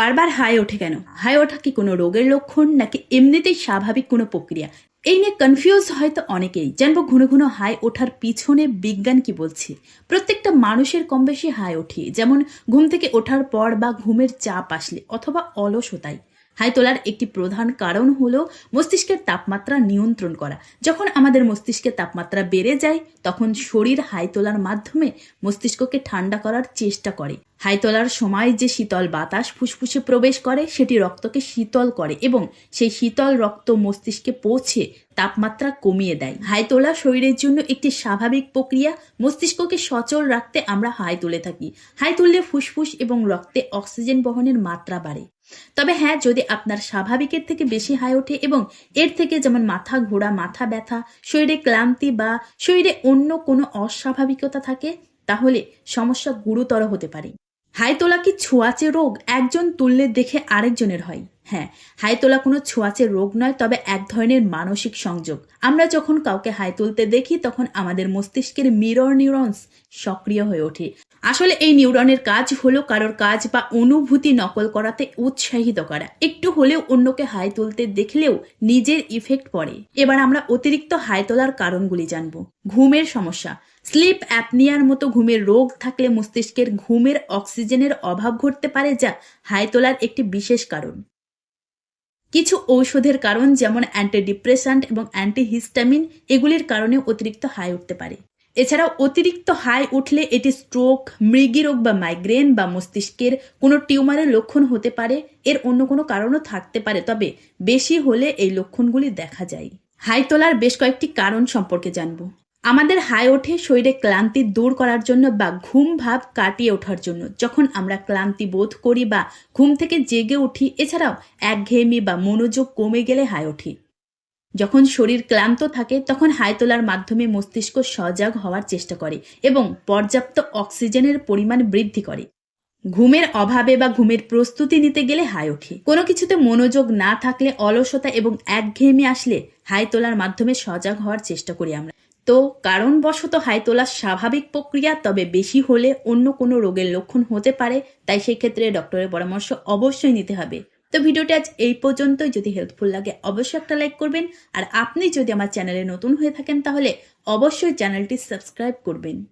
বারবার হাই ওঠে কেন? হাই ওঠা কি কোনো রোগের লক্ষণ, নাকি এমনিতেই স্বাভাবিক কোনো প্রক্রিয়া? এই নিয়ে কনফিউজ হয়তো অনেকেই। জানব ঘন ঘন হাই ওঠার পিছনে বিজ্ঞান কি বলছে। প্রত্যেকটা মানুষের কম বেশি হাই ওঠে। যেমন ঘুম থেকে ওঠার পর বা ঘুমের চাপ আসলে, অথবা অলসতায়। হাই তোলার একটি প্রধান কারণ হলো মস্তিষ্কের তাপমাত্রা নিয়ন্ত্রণ করা। যখন আমাদের মস্তিষ্কের তাপমাত্রা বেড়ে যায়, তখন শরীর হাই তোলার মাধ্যমে মস্তিষ্ককে ঠান্ডা করার চেষ্টা করে। হাই তোলার সময় যে শীতল বাতাস ফুসফুসে প্রবেশ করে, সেটি রক্তকে শীতল করে এবং সেই শীতল রক্ত মস্তিষ্কে পৌঁছে তাপমাত্রা কমিয়ে দেয়। হাই তোলা শরীরের জন্য একটি স্বাভাবিক প্রক্রিয়া। মস্তিষ্ককে সচল রাখতে আমরা হাই তুলে থাকি। হাই তুললে ফুসফুস এবং রক্তে অক্সিজেন বহনের মাত্রা বাড়ে। তবে হ্যাঁ যদি আপনার স্বাভাবিকের থেকে বেশি হাই ওঠে এবং এর থেকে যেমন মাথা ঘোরা, মাথা ব্যথা, শরীরে ক্লান্তি বা শরীরে অন্য কোনো অস্বাভাবিকতা থাকে, তাহলে সমস্যা গুরুতর হতে পারে। হাই তোলা কি ছোঁয়াচে রোগ? একজন তুললে দেখে আরেকজনের হয়। হ্যাঁ হাই তোলা কোনো ছোঁয়াচে রোগ নয়, তবে এক ধরনের মানসিক সংযোগ। আমরা যখন কাউকে হাই তুলতে দেখি, তখন আমাদের মস্তিষ্কের মিরর নিউরনস সক্রিয় হয়ে ওঠে। আসলে এই নিউরনের কাজ হলো কারোর কাজ বা অনুভূতি নকল করাতে উৎসাহিত করা। একটু হলেও অন্যকে হাই তুলতে দেখলেও নিজের ইফেক্ট পড়ে। এবার আমরা অতিরিক্ত হাই তোলার কারণগুলি জানব। ঘুমের সমস্যা। স্লিপ অ্যাপনিয়ার মতো ঘুমের রোগ থাকলে মস্তিষ্কের ঘুমের অক্সিজেনের অভাব ঘটতে পারে, যা হাই তোলার একটি বিশেষ কারণ। কিছু ঔষধের কারণ যেমন অ্যান্টিডিপ্রেসান্ট এবং অ্যান্টিহিস্টামিন এগুলির কারণে অতিরিক্ত হাই উঠতে পারে। এছাড়াও অতিরিক্ত হাই উঠলে এটি স্ট্রোক মৃগী রোগ বা মাইগ্রেন বা মস্তিষ্কের কোনো টিউমারের লক্ষণ হতে পারে। এর অন্য কোনো কারণও থাকতে পারে, তবে বেশি হলে এই লক্ষণগুলি দেখা যায়। হাই তোলার বেশ কয়েকটি কারণ সম্পর্কে জানব। আমাদের হাই ওঠে শরীরে ক্লান্তি দূর করার জন্য বা ঘুম ভাব কাটিয়ে ওঠার জন্য। যখন আমরা ক্লান্তি বোধ করি বা ঘুম থেকে জেগে উঠি, এছাড়াও একঘেয়েমি বা মনোযোগ কমে গেলে হাই ওঠে। যখন শরীর ক্লান্ত থাকে, তখন হাই তোলার মাধ্যমে মস্তিষ্ক সজাগ হওয়ার চেষ্টা করে এবং পর্যাপ্ত অক্সিজেনের পরিমাণ বৃদ্ধি করে। ঘুমের অভাবে বা ঘুমের প্রস্তুতি নিতে গেলে হাই ওঠে। কোনো কিছুতে মনোযোগ না থাকলে অলসতা এবং একঘেয়েমি আসলে হাই তোলার মাধ্যমে সজাগ হওয়ার চেষ্টা করি আমরা। তো কারণবশত হাই তোলা স্বাভাবিক প্রক্রিয়া, তবে বেশি হলে অন্য কোনো রোগের লক্ষণ হতে পারে, তাই সেক্ষেত্রে ডক্টরের পরামর্শ অবশ্যই নিতে হবে। তো ভিডিওটি আজ এই পর্যন্তই। যদি হেল্পফুল লাগে, অবশ্যই একটা লাইক করবেন। আর আপনি যদি আমার চ্যানেলে নতুন হয়ে থাকেন, তাহলে অবশ্যই চ্যানেলটি সাবস্ক্রাইব করবেন।